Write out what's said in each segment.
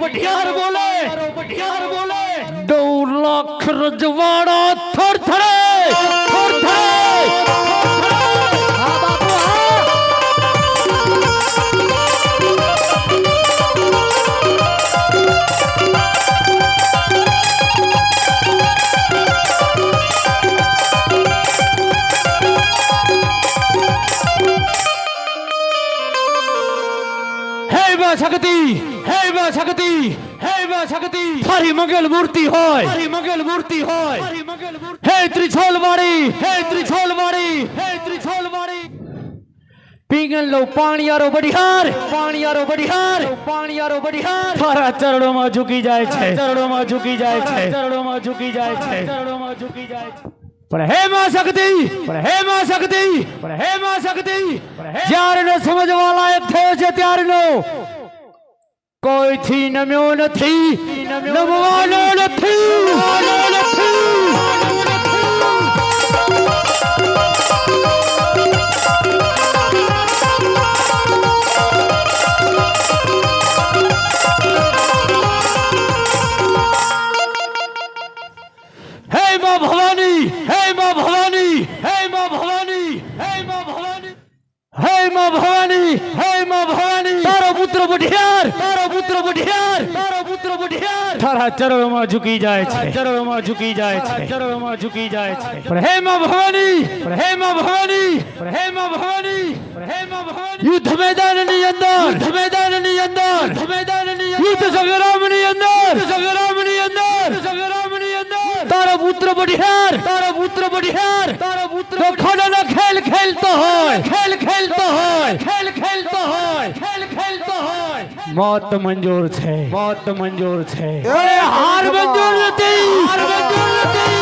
પઢિયાર બોલે પઢિયાર બોલે. દોઢ લાખ રજવાડા થર હે માં શક્તિ હે માં શક્તિ હે માં શક્તિ તારી મંગલ મૂર્તિ હોય તારી મંગલ મૂર્તિ હોય હે ત્રિશોલ વાળી હે ત્રિશોલ વાળી હે ત્રિશોલ વાળી પીંગલ લો પાણીયારો બડિહાર પાણીયારો બડિહાર પાણીયારો બડિહાર તારા ચરણોમાં ઝૂકી જાય છે ચરણોમાં ઝૂકી જાય છે ચરણોમાં ઝૂકી જાય છે ચરણોમાં ઝૂકી જાય છે પણ હે માં શક્તિ પણ હે માં શક્તિ પણ હે માં શક્તિ જ્યારનો સમજવા લાયક થયો છે ત્યારનો. કોઈથી નમ્યો નથી નમવાનો નથી નમવાનો નથી. હે માં ભવાની હે માં ભવાની હે માં ભવાની હે માં ભવાની હે માં ભવાની હે માં ભવાની. તારો પુત્ર બુઢિયાર તારો પુત્ર બુઢિયાર તારો પુત્ર બુઢિયાર. તારા ચરણોમાં ઝૂકી જાય છે. ચરણોમાં ઝૂકી જાય છે. ચરણોમાં ઝૂકી જાય છે. પણ હે માં ભવાની પણ હે માં ભવાની પણ હે માં ભવાની પણ હે માં ભવાની. યુદ્ધ મેદાનની અંદર યુદ્ધ મેદાનની અંદર યુદ્ધ મેદાનની અંદર યુદ્ધ સંગ્રામની અંદર યુદ્ધ સંગ્રામની અંદર. સંગ્રામની અંદર તારો પુત્ર બઢિયાર. તારો પુત્ર બઢિયાર. તારો પુત્ર ખોડાનો ખેલ ખેલતો હોય. ખેલ ખેલતો હોય. ખેલ ખેલતો હોય. ખેલ ખેલતો હોય. મોત મંજૂર છે. મોત મંજૂર છે. અરે હાર મંજૂર નથી. હાર મંજૂર નથી.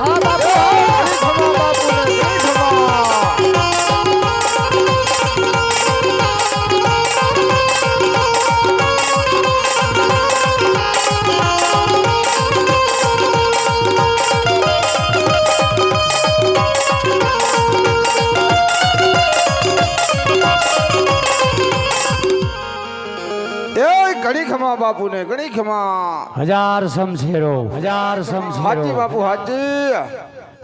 હા બાપુ હા. એ બાપુ ને ઘણી ખમા હજાર શમશેરો હજાર હાજી શમશેરો બાપુ હાજી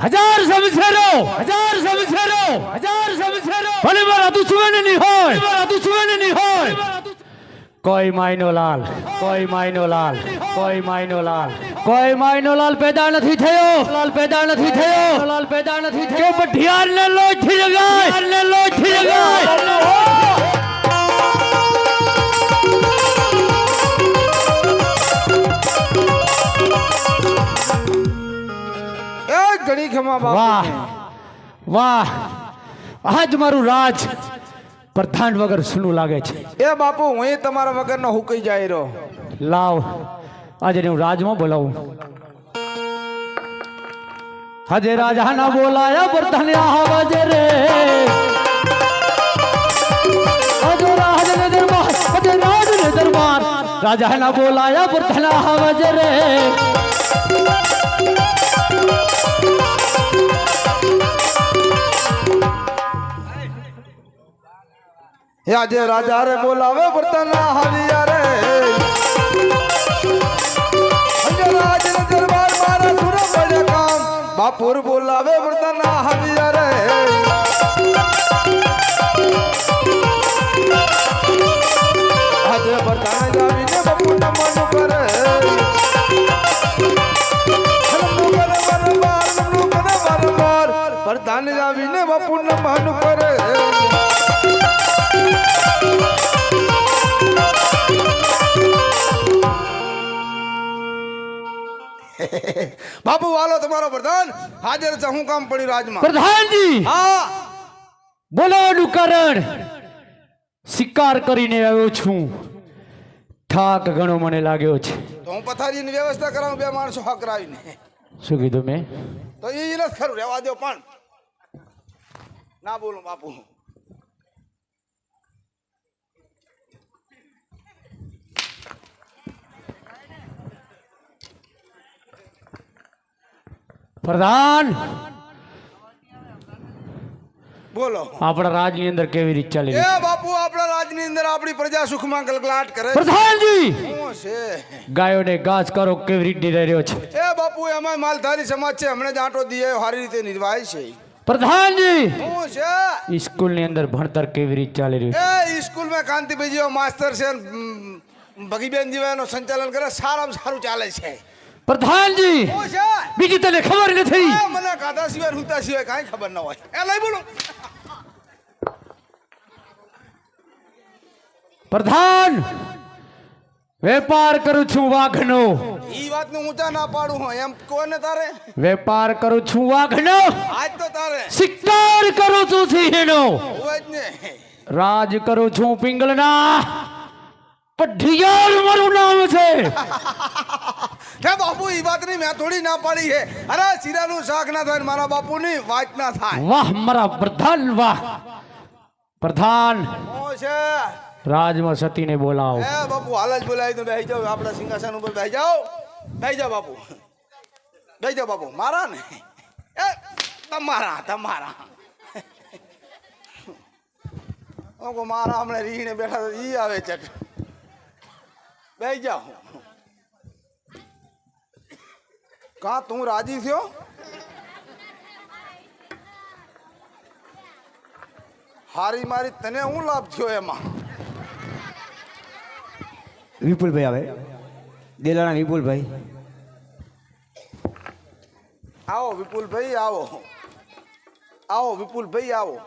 હજાર શમશેરો હજાર શમશેરો હજાર શમશેરો ભલે મારા દુશ્મનની હોય મારા દુશ્મનની હોય કોઈ માયનો લાલ કોઈ માયનો લાલ કોઈ માયનો લાલ કોઈ માયનો લાલ પેદા નથી થયો લાલ પેદા નથી થયો લાલ પેદા નથી થયો કે પઠિયાર ને લોચથી જગાય ને લોચથી જગાય ઘણી ખમા વાહ વાહ. આજ મારું રાજ પ્રધાન વગર સુનું લાગે છે. એ બાપુ હું તમારા વગરનો હુકઈ જાય રહ્યો. લાવ આજે હું રાજમાં બોલાવું. હજે રાજા ના બોલાયા પ્રધાન આવાજ રે. આજે રાજ ને દરબાર રાજ ને દરબાર. રાજા ના બોલાયા પ્રધાન આવાજ રે. આજે રાજા રે બોલાવે વર્તના હરિયા રે. રાજ દરબાર મારા સુર પડે કામ. બાપુર બોલાવે વર્તના હરિયા રે. આજે વર્તના જાવીને બાપુ નમન કરે બાપુ નમન કરે. બાપુ વાલો તમારો પ્રધાન. હાજર છે હું કામ પડ્યું રાજમાં. પ્રધાનજી! હા. બોલાવાનું કારણ શિકાર કરીને આવ્યો છું. થાક ઘણો મને લાગ્યો છે. તો હું પથારીની વ્યવસ્થા કરાવું બે માણસો હકરાવીને. શું કીધું મેં? તો એ નથી ખરું રહેવા દો પણ. ના બોલું બાપુ. પ્રધાન! બોલો. આપણા રાજની અંદર કેવી રીત ચાલી એ બાપુ આપણા રાજની અંદર આપણી પ્રજા સુખમાં ગલગલાટ કરે. પ્રધાનજી! શું છે? ગાયોને ઘાસ કરો કેવી રીત નિરાઈ રહ્યો છે? એ બાપુ એમાં માલધારી સમાજ છે. હમણાં જ આંટો દીએ સારી રીતે નિર્વાહ છે. પ્રધાનજી! શું છે? સ્કૂલની અંદર ભણતર કેવી રીતે ચાલી રહ્યું છે? એ સ્કૂલમાં કાંતિભાઈ જેવો માસ્તર છે ભગીબેન જેવા એનું સંચાલન કરે સારામાં સારું ચાલે છે. પ્રધાનજી! બીજી તને ખબર નથી! મને કાધા સિવાય રૂતા સિવાય કાંઈ ખબર ન હોય. એ લઈ બોલો. પ્રધાન! વેપાર કરું છું વાઘનો. વાતનું ઊંચા ના પાડું હું એમ કોને તારે? વેપાર કરું છું વાઘનો. આજ તો તારે. શિકાર કરું છું સિંહનો. રાજ કરું છું પિંગલના. પઢિયાર મારું નામ છે. કે બાપુ ઈ વાતની મેં થોડી ના પાડી છે અરે શીરાનું શાક ના થાય મારા બાપુની વાત ના થાય. વાહ મારા પ્રધાન વાહ. પ્રધાન. રાજમાં સતીને બોલાવો. એ બાપુ હાલ જ બોલાવી તો બેસી જાઓ. આપણા સિંહાસન ઉપર બેસી જાઓ. બેસી જાઓ બાપુ. બેસી જાઓ બાપુ. મારા ને? એ, તમારા તમારા. ઓકો, મારા હમણાં રીણે બેઠા ઈ આવે ચટ બેસી જાઓ. કા, તું રાજી થયો? હારી મારી તને હું લાભ થયો એમાં? વિપુલભાઈ આવે. દેલાણા વિપુલભાઈ. આવો વિપુલભાઈ, આવો. આવો વિપુલભાઈ, આવો.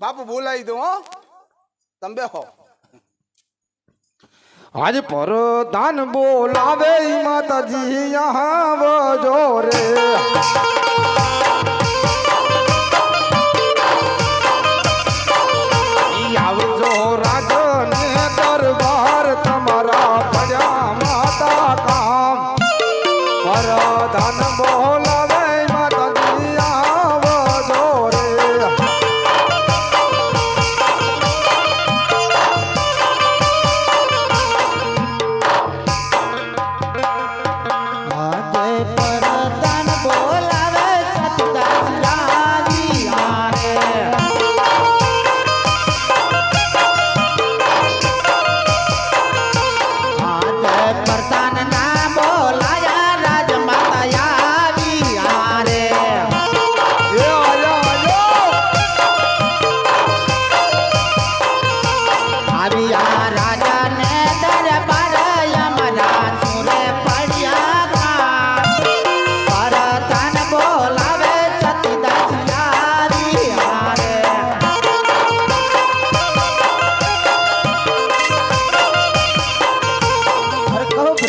બાપુ બોલાવી દો હો. તમે હો આજ પરદાન બોલાવે માતાજી યહાં જો રે.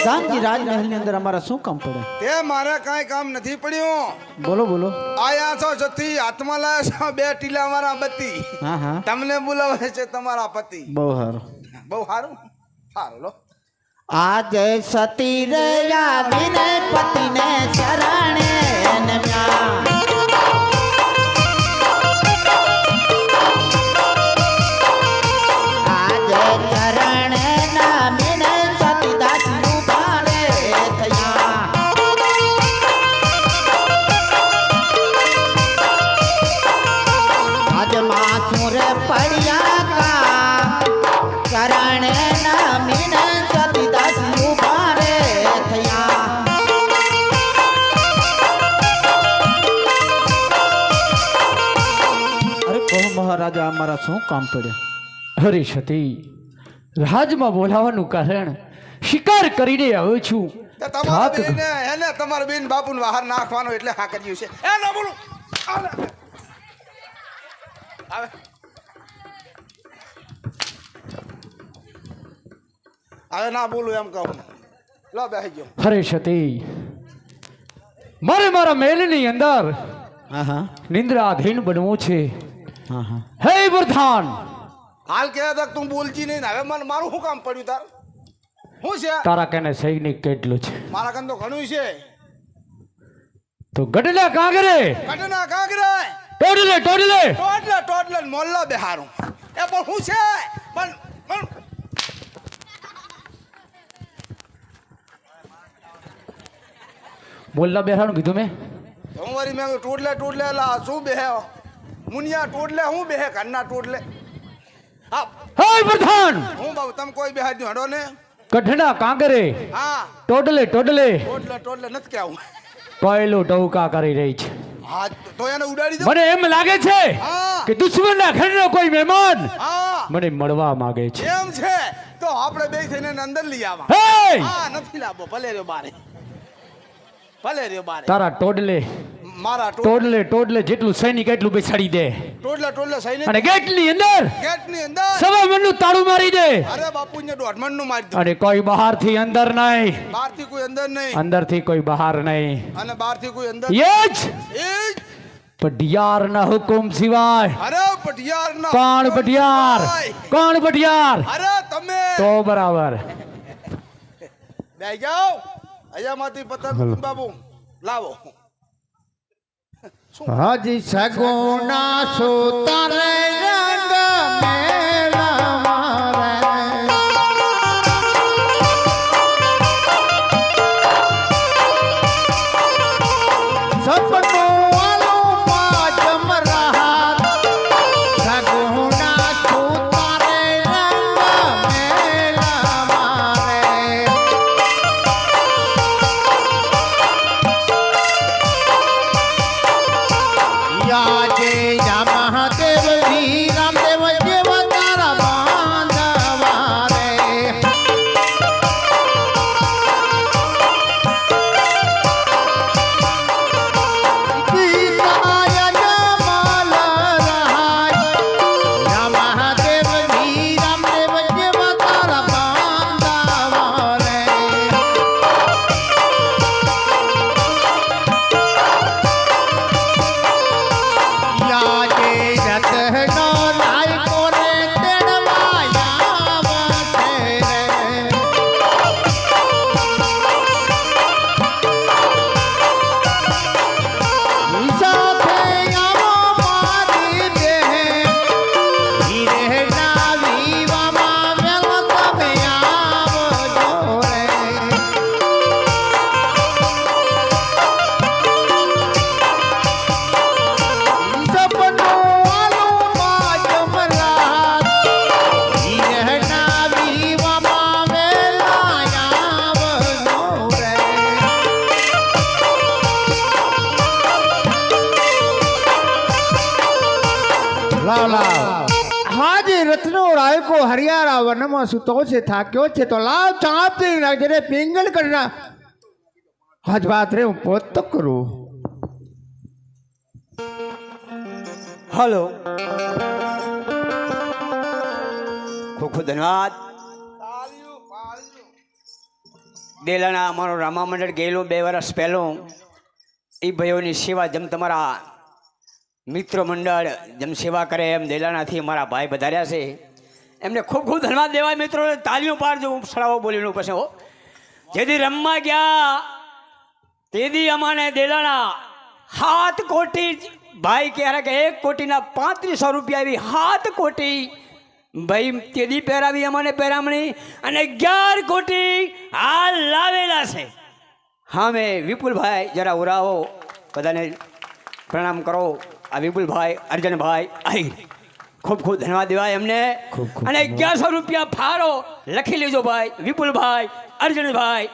અરે રાજમહેલની અંદર અમારા શું કામ પડે? તે મારે કાંઈ કામ નથી પડ્યું. બોલો બોલો. આયા છો જથી હાથમાં લાયા છો બે ટીલા મારા બત્તી હા હા. તમને બોલાવે છે તમારા પતિ. બહુ સારું. બહુ સારું? સારું લો. આજે સતી રહ્યા વિનય પતિને ચરણે નમ્યા મહારાજા અમારા શું કામ પડ્યા? હરે સતી રાજમાં બોલાવાનું કારણ શિકાર કરીને આવ્યો છું. તો તમારા થાક. બેને એને તમારા બેન બાપુને બહાર નાખવાનો એટલે હા કર્યું છે. એ ના બોલું. આવે આવે. હવે ના બોલું એમ કહું લો બેસી ગયો. સતી મારે મારા મેલની અંદર હા હા. નિંદ્રાધીન બનવું છે. હે પ્રધાન હાલ કે કહેતા તું બોલજી નહીં હવે મને મારું શું કામ પડ્યું તાર? શું છે? તારા કને સૈનિક કેટલું છે? મારા કને તો ઘણું છે. તો ગઢના કાંગરે! ગઢના કાંગરે! ટોડલે ટોડલે! ટોડલે ટોડલે મોલ્લા બેહારું. એ પણ શું છે? પણ મોલ્લા બેહારું કીધું મેં? હું વરી મેં ટોડલે ટોડલે શું બેહ્યો? મુનિયા ટોટલે હું બેહે ઘરના ટોટલે હા. હે પ્રધાન! હું બાબુ તમે કોઈ બેહાડ દો હડો ને? કઢના કાંગરે હા. ટોડલે ટોડલે. ટોટલે ટોટલે નથી કહેવું પહેલું ટવકા કરી રહી છે. હા તો એને ઉડાડી દો. મને એમ લાગે છે કે દુશ્મનના ઘરનો કોઈ મહેમાન મને મળવા માંગે છે. એમ છે. તો આપણે બે થઈને અંદર લઈ આવા હે! હા નથી લાવો ભલે રહ્યો બારે. ભલે રહ્યો બારે. તારા ટોડલે મારા ટોડલે ટોડલે જેટલું સૈનિક એટલું બેસાડી દે. ટોડલા ટોડલા સૈનિક અને ગેટની અંદર ગેટની અંદર સવા મણનું તાળું મારી દે. અરે બાપુ ને દોઢમણનું મારી દે. અને કોઈ બહારથી અંદર નહીં. બહારથી કોઈ અંદર નહીં. અંદરથી કોઈ બહાર નહીં. અને બહારથી કોઈ અંદર એ જ એ જ. પઢિયારના હુકુમ સિવાય અરે પટિયાર ના કોણ પટિયાર કોણ પટિયાર અરે તમે તો બરાબર. બે જાઓ. અહીંયામાંથી પતંગ બાબુ. લાવો. હજી સગુણા સુતરે રંગ લાવ લાવ હાજી રત્નો રાયકો હરિયાળા વનમાં સૂતો છે થાક્યો છે તો લાવ ચાપ પી નાખજે રે પિંગલ કરના આજ વાત રે હું પોત તો કરું હલો ખૂબ ખૂબ ધન્યવાદ ડેલાના અમારો રામા મંડળ ગયેલું બે વર્ષ પહેલું એ ભાઈઓની સેવા જેમ તમારા મિત્ર મંડળ જેમ સેવા કરે એમ દેલાણાથી મારા ભાઈ વધાર્યા છે. એમને ખૂબ ખૂબ ધન્યવાદ દેવાય મિત્રો તાલીઓ પાડજો, હું સળાવો બોલીને પછી હો. જેથી રમવા ગયા, તેથી અમાને દેલાણા હાથ કોટી ભાઈ ક્યારે કે એક કોટીના પાંત્રીસો રૂપિયા આવી હાથ કોટી ભાઈ તેદી પહેરાવી, અમાને પહેરામણી અને અગિયાર કોટી હાલ લાવેલા છે. હા, મેં વિપુલભાઈ, જરા ઉરાવો, બધાને પ્રણામ કરો. આ વિપુલભાઈ અર્જનભાઈ અહીં. ખૂબ ખૂબ ધન્યવાદ દેવાય એમને. અને અગિયારસો રૂપિયા ફાળો લખી લેજો ભાઈ. વિપુલભાઈ અર્જનભાઈ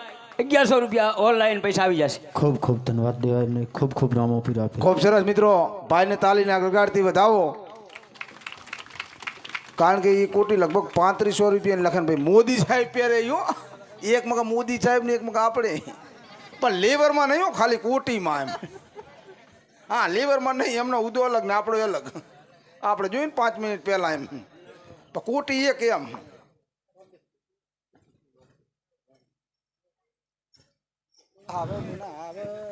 અગિયારસો રૂપિયા ઓનલાઈન પૈસા આવી જશે. ખૂબ ખૂબ ધન્યવાદ દેવાય એમને. ખૂબ ખૂબ નામો પીર ખૂબ સરસ મિત્રો ભાઈને તાલીને ગગાડતી વધાવો. કારણ કે એ કોટી લગભગ પાંત્રીસો રૂપિયાની લખન ભાઈ. મોદી સાહેબ પહેરે યો એક મગા મોદી સાહેબ ને એક મગા આપણે. પણ લેવરમાં નહીં હો ખાલી કોટીમાં એમ. હા, લેવરમાં નહીં, એમનો ઉદો અલગ ને આપણો અલગ. આપણે જોઈને પાંચ મિનિટ પહેલાં એમ. પણ કોટી એક એમ. આવે, ના આવે.